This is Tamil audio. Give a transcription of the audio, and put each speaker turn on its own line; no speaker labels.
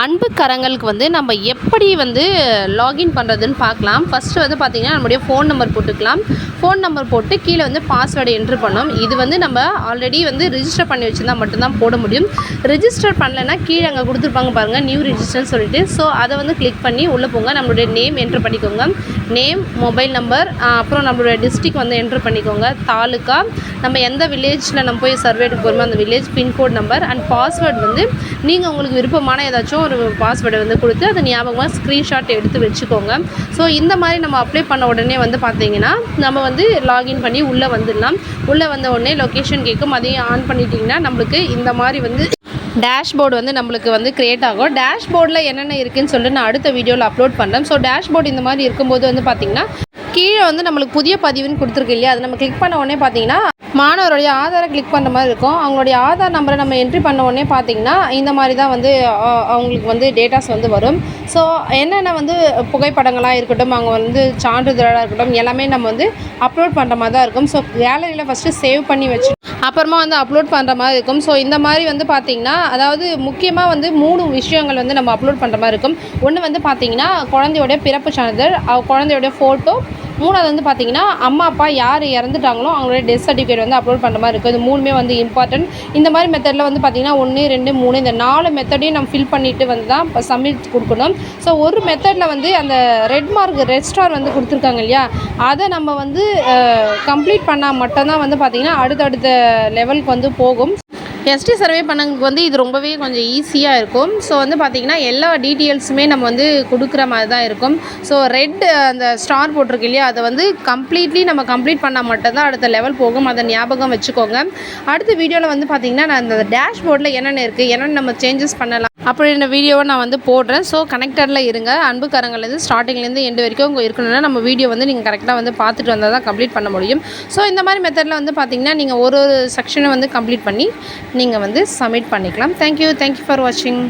அன்பு கரங்களுக்கு வந்து நம்ம எப்படி வந்து லாகின் பண்ணுறதுன்னு பார்க்கலாம். ஃபஸ்ட்டு வந்து பார்த்திங்கன்னா நம்முடைய ஃபோன் நம்பர் போட்டுக்கலாம். ஃபோன் நம்பர் போட்டு கீழே வந்து பாஸ்வேர்டு என்ட்ரு பண்ணோம் இது வந்து நம்ம ஆல்ரெடி வந்து ரிஜிஸ்டர் பண்ணி வச்சுருந்தா மட்டும்தான் போட முடியும். ரிஜிஸ்டர் பண்ணலைன்னா கீழே அங்கே கொடுத்துருப்பாங்க பாருங்கள் நியூ ரிஜிஸ்டர்னு சொல்லிட்டு. ஸோ அதை வந்து கிளிக் பண்ணி உள்ளே போங்க. நம்மளுடைய நேம் என்ட்ரு பண்ணிக்கோங்க. நேம் மொபைல் நம்பர் அப்புறம் நம்மளுடைய டிஸ்ட்ரிக் வந்து என்ட்ரு பண்ணிக்கோங்க. தாலுக்கா நம்ம எந்த வில்லேஜில் நம்ம போய் சர்வே எடுக்க போகிறோமோ அந்த village pincode number and password வந்து நீங்கள் உங்களுக்கு விருப்பமான ஏதாச்சும் ஒரு பாஸ்வேர்டை வந்து கொடுத்து அதை ஞாபகமாக ஸ்க்ரீன்ஷாட் எடுத்து வச்சுக்கோங்க. ஸோ இந்த மாதிரி நம்ம அப்ளை பண்ண உடனே வந்து பார்த்தீங்கன்னா நம்ம வந்து லாகின் பண்ணி உள்ளே வந்துடலாம். உள்ளே வந்த உடனே லொக்கேஷன் கேட்கும் அதையும் ஆன் பண்ணிட்டீங்கன்னா நம்மளுக்கு இந்த மாதிரி வந்து டேஷ்போர்டு வந்து நம்மளுக்கு வந்து க்ரியேட் ஆகும். டேஷ்போர்டில் என்னென்ன இருக்குதுன்னு சொல்லிட்டு நான் அடுத்த வீடியோவில் அப்லோட் பண்ணுறேன் ஸோ டேஷ்போர்டு இந்த மாதிரி இருக்கும்போது வந்து பார்த்திங்கன்னா கீழே வந்து நம்மளுக்கு புதிய பதிவுன்னு கொடுத்துருக்கு இல்லையா? அதை நம்ம கிளிக் பண்ண உடனே பார்த்தீங்கன்னா மாணவருடைய ஆதாரை கிளிக் பண்ணுற மாதிரி இருக்கும். அவங்களுடைய ஆதார் நம்பரை நம்ம என்ட்ரி பண்ண உடனே பார்த்தீங்கன்னா இந்த மாதிரி தான் வந்து அவங்களுக்கு வந்து டேட்டாஸ் வந்து வரும். ஸோ என்னென்ன வந்து புகைப்படங்களாக இருக்கட்டும் அவங்க வந்து சான்றிதழாக இருக்கட்டும் எல்லாமே நம்ம வந்து அப்லோட் பண்ணுற மாதிரி தான் இருக்கும். ஸோ கேலரியில் ஃபஸ்ட்டு சேவ் பண்ணி வச்சு அப்புறமா வந்து அப்லோட் பண்ணுற மாதிரி இருக்கும். ஸோ இந்த மாதிரி வந்து பார்த்திங்கன்னா அதாவது முக்கியமாக வந்து மூணு விஷயங்கள் வந்து நம்ம அப்லோட் பண்ணுற மாதிரி இருக்கும். ஒன்று வந்து பார்த்திங்கன்னா குழந்தையோட பிறப்பு சான்றிதழ் குழந்தையோடைய குழந்தையோட ஃபோட்டோ மூணாவது வந்து பார்த்தீங்கன்னா அம்மா அப்பா யார் இறந்துட்டாங்களோ அவங்களோட டெத் சர்டிஃபிகேட் வந்து அப்லோட் பண்ணுற மாதிரி இருக்குது இது மூணுமே வந்து இம்பார்ட்டன்ட் இந்த மாதிரி மெத்தடில் வந்து பார்த்திங்கன்னா ஒன்று ரெண்டு மூணு இந்த நாலு மெத்தடையும் நம்ம ஃபில் பண்ணிவிட்டு வந்து தான் இப்போ சப்மிட் கொடுக்கணும். ஸோ ஒரு மெத்தடில் வந்து அந்த ரெட் மார்க் ரெட் ஸ்டார் வந்து கொடுத்துருக்காங்க இல்லையா? அதை நம்ம வந்து கம்ப்ளீட் பண்ணால் மட்டும்தான் வந்து பார்த்திங்கன்னா அடுத்தடுத்த லெவலுக்கு வந்து போகும். எஸ்டி சர்வே பண்ணவங்களுக்கு வந்து இது ரொம்பவே கொஞ்சம் ஈஸியாக இருக்கும். ஸோ வந்து பார்த்திங்கன்னா எல்லா டீட்டெயில்ஸுமே நம்ம வந்து கொடுக்குற மாதிரி தான் இருக்கும். ஸோ ரெட் அந்த ஸ்டார் போட்டிருக்கு இல்லையா அதை வந்து கம்ப்ளீட்லி நம்ம கம்ப்ளீட் பண்ணால் மட்டும்தான் அடுத்த லெவல் போகும். அதை ஞாபகம் வச்சுக்கோங்க. அடுத்த வீடியோவில் வந்து பார்த்திங்கன்னா நான் அந்த டேஷ்போர்டில் என்னென்ன இருக்குது என்னென்ன நம்ம சேஞ்சஸ் பண்ணலாம் அப்படின்ற வீடியோவை நான் வந்து போடுறேன். ஸோ கனெக்டடில் இருங்க. அன்புக்காரங்கலேருந்து ஸ்டார்டிங்லேருந்து எண்டு வரைக்கும் உங்கள் இருக்கணும்னா நம்ம வீடியோ வந்து நீங்கள் கரெக்டாக வந்து பார்த்துட்டு வந்தால் தான் கம்ப்ளீட் பண்ண முடியும். ஸோ இந்த மாதிரி மெத்தடில் வந்து பார்த்திங்கன்னா நீங்கள் ஒரு ஒரு செக்ஷனை வந்து கம்ப்ளீட் பண்ணி நீங்கள் வந்து சப்மிட் பண்ணிக்கலாம். தேங்க்யூ தேங்க்யூ ஃபார் வாட்சிங்